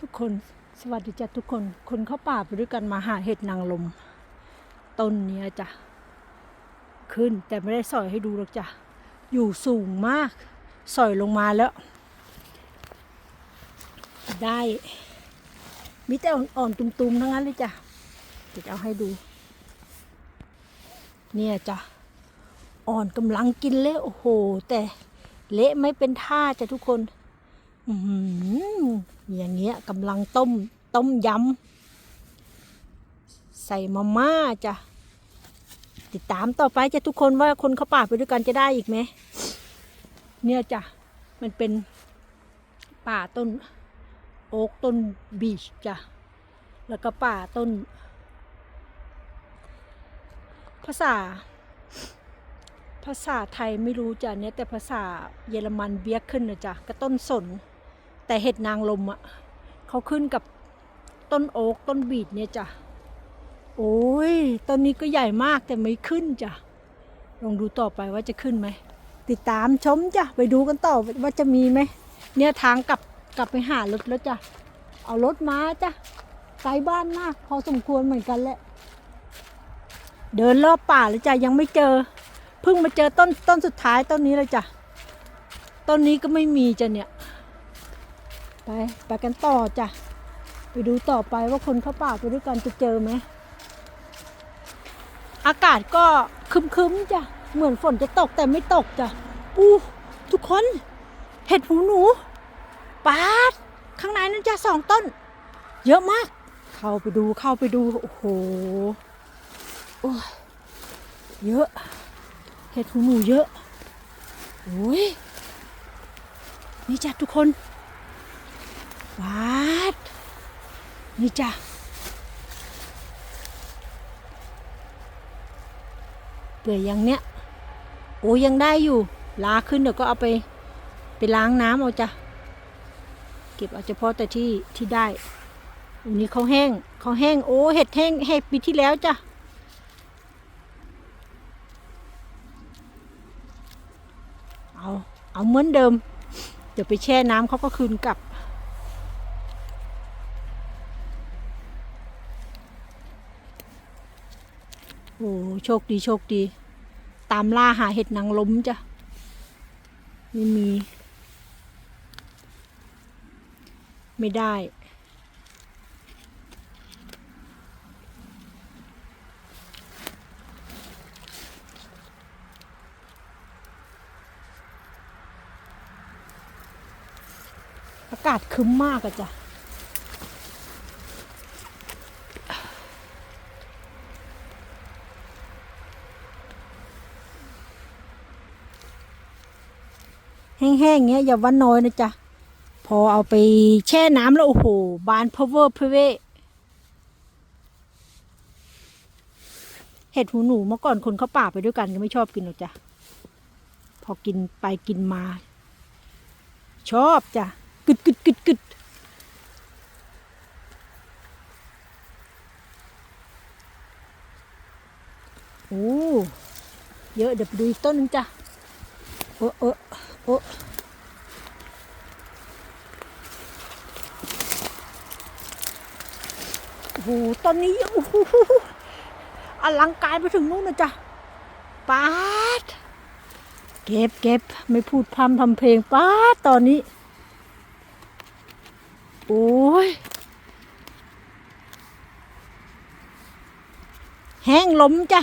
ทุกคนสวัสดีจ้ะทุกคน คนเข้าป่าไปด้วยกันมาหาเห็ดนางลม ต้นเนี้ยจ้ะ ขึ้นแต่ไม่ได้สอยให้ดูหรอกจ้ะ อยู่สูงมาก สอยลงมาแล้ว ได้ มีแต่อ่อนๆตุ่มๆทั้งนั้นเลยจ้ะเดี๋ยวจะเอาให้ดู เนี่ยจ้ะ อ่อนกำลังกินเละโอ้โห แต่เละไม่เป็นท่าจ้ะทุกคน อย่างเงี้ยกำลังต้มต้มยำใส่มาม่าจ้ะ ติดตามต่อไปจะทุกคนว่าคนเขาป่าไปด้วยกันจะได้อีกไหม เนี่ยจ้ะ มันเป็นป่าต้น โอ๊กต้นบีชจ้ะ แล้วก็ป่าต้น ภาษา ภาษาไทยไม่รู้จ้ะเนี่ยแต่ภาษาเยอรมันเบียกขึ้นนะจ้ะก็ต้นสน แต่เห็ดนางลมอะเขาขึ้นกับต้นโอ๊กต้นบีดเนี่ยจ้ะโอ้ยต้นนี้ก็ใหญ่มากแต่ไม่ขึ้นจ้ะลองดูต่อไปว่าจะขึ้นไหมติดตามชมจ้ะไปดูกันต่อว่าจะมีไหมเนี่ยทางกลับกลับไปหารถแล้วจ้ะเอารถมาจ้ะไกลบ้านมากพอสมควรเหมือนกันแหละเดินรอบป่าแล้วจ้ะยังไม่เจอเพิ่งมาเจอต้นต้นสุดท้ายต้นนี้เลยจ้ะต้นนี้ก็ไม่มีจ้ะเนี่ย ไปไปกันต่อจ้ะ ไปดูต่อไปว่าคนเข้าป่าไปด้วยกันจะเจอไหม อากาศก็คึมๆจ้ะ เหมือนฝนจะตกแต่ไม่ตกจ้ะอู้ทุกคนเห็ดหูหนูปาด ข้างในนั่นจ้ะสองต้น เยอะมาก เข้าไปดูเข้าไปดู โอ้โหโอ้ยเยอะ เห็ดหูหนูเยอะโอ้ยนี่จ้ะทุกคน วาด นี่จ้ะเปื่อยยังเนี้ยโอ้ยังได้อยู่ ลาขึ้นเดี๋ยวก็เอาไป ไปล้างน้ำเอาจ้ะ เก็บเอาเฉพาะแต่ที่ที่ได้อันนี้เขาแห้งเขาแห้ง โอ้เห็ดแห้งเห็ดปีที่แล้วจ้ะเอา เอาเหมือนเดิม เดี๋ยวไปแช่น้ำเขาก็คืนกลับ โอ้โชคดีโชคดี ตามล่าหาเห็ดนางล้มจ้ะไม่มี ไม่ได้ อากาศคึ้มมากอะจ้ะ แห้งๆเงี้ยอย่าว่าน้อยนะจ๊ะ พอเอาไปแช่น้ำแล้วโอ้โห บานเพเวอร์เพเวเห็ดหูหนูเมื่อก่อนคนเขาป่าไปด้วยกันก็ไม่ชอบกินหรอกจ้ะ พอกินไปกินมา ชอบจ้ะกึดกึดกึดกึดโอ้ เยอะเดี๋ยวไปดูอีกต้นนึงจ้ะโอ้โอ้โอ้โอ้โหตอนนี้โอ้โหอลังการไปถึงนู่นนะจ๊ะปาด เก็บเก็บไม่พูดพร่ำทำเพลงป้าดตอนนี้ โอ้ย แห้งล้มจ้ะ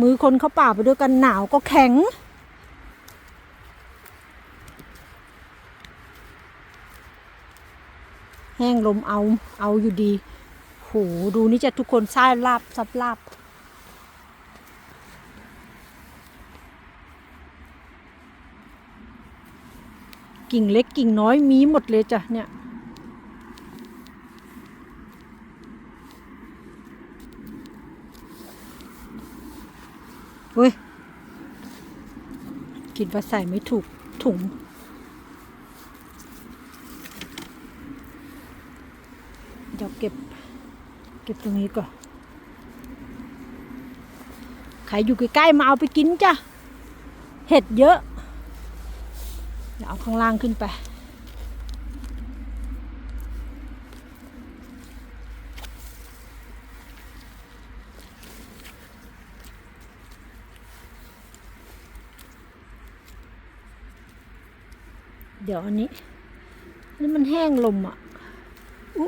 มือคนเขาป่าไปด้วยกันหนาวก็แข็ง ห้งลมเอาเอาอยู่ดีโหดูนี่จะทุกคนซ่าลาบซับลาบกิ่งเล็กกิ่งน้อยมีหมดเลยจ้ะเนี่ยเว้ยคิดว่าใส่ไม่ถูกถุง เก็บ เก็บตรงนี้ก่อนใครอยู่ใกล้ๆมาเอาไปกินจ้ะ เห็ดเยอะเดี๋ยวเอาข้างล่างขึ้นไปเดี๋ยวอันนี้ นี่มันแห้งลมอะอู้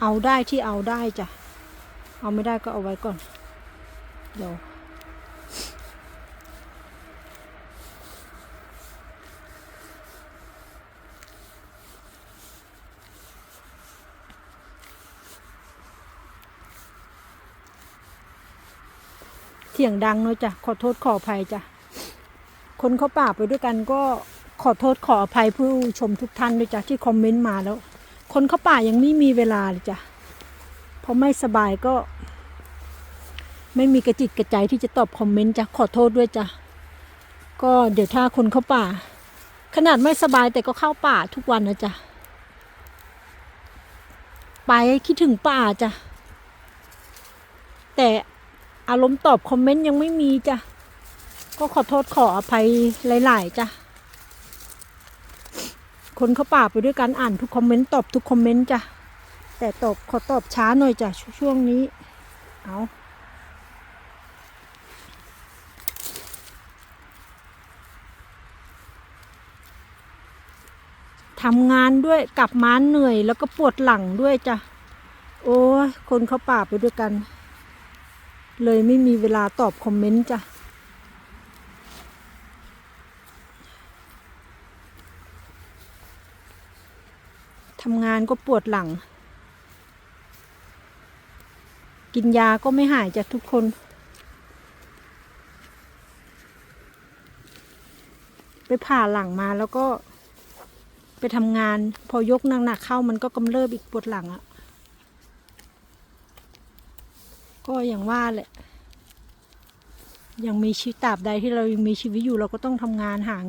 เอาได้ที่เอาได้จ้ะ เอาไม่ได้ก็เอาไว้ก่อน เดี๋ยวเสียงดังเนอะจ้ะขอโทษขออภัยจ้ะ คนเขาป่าไปด้วยกันก็ขอโทษขออภัยผู้ชมทุกท่านด้วยจ้ะที่คอมเมนต์มาแล้ว คนเข้าป่ายังไม่มีเวลาเลยจ้ะเพราะไม่สบายก็ ไม่มีกระจิตกระใจที่จะตอบคอมเมนต์จ้ะขอโทษด้วยจ้ะก็เดี๋ยวถ้าคนเข้าป่า ขนาดไม่สบายแต่ก็เข้าป่าทุกวันนะจ๊ะไปคิดถึงป่าจ้ะแต่อารมณ์ตอบคอมเมนต์ยังไม่มีจ้ะก็ขอโทษขออภัยหลาย ๆจ้ะ คนเข้าป่าไปด้วยกันอ่านทุกคอมเมนต์ตอบทุกคอมเมนต์จ้ะแต่ตอบขอตอบช้าหน่อยจ้ะชช่วงนี้ เอาทำงานด้วยกลับมาเหนื่อยแล้วก็ปวดหลังด้วยจ้ะ โอ้ยคนเข้าป่าไปด้วยกัน เลยไม่มีเวลาตอบคอมเมนต์จ้ะ ทำงานก็ปวดหลัง กินยาก็ไม่หายจากทุกคน ไปผ่าหลังมาแล้วก็ ไปทำงาน พอยกหนักๆเข้ามันก็กำเริบอีกปวดหลังอะ่ะ ก็อย่างว่าแหละ ยังมีชีวิตตราบใดที่เรายังมีชีวิตอยู่เราก็ต้องทำงานหาเงิน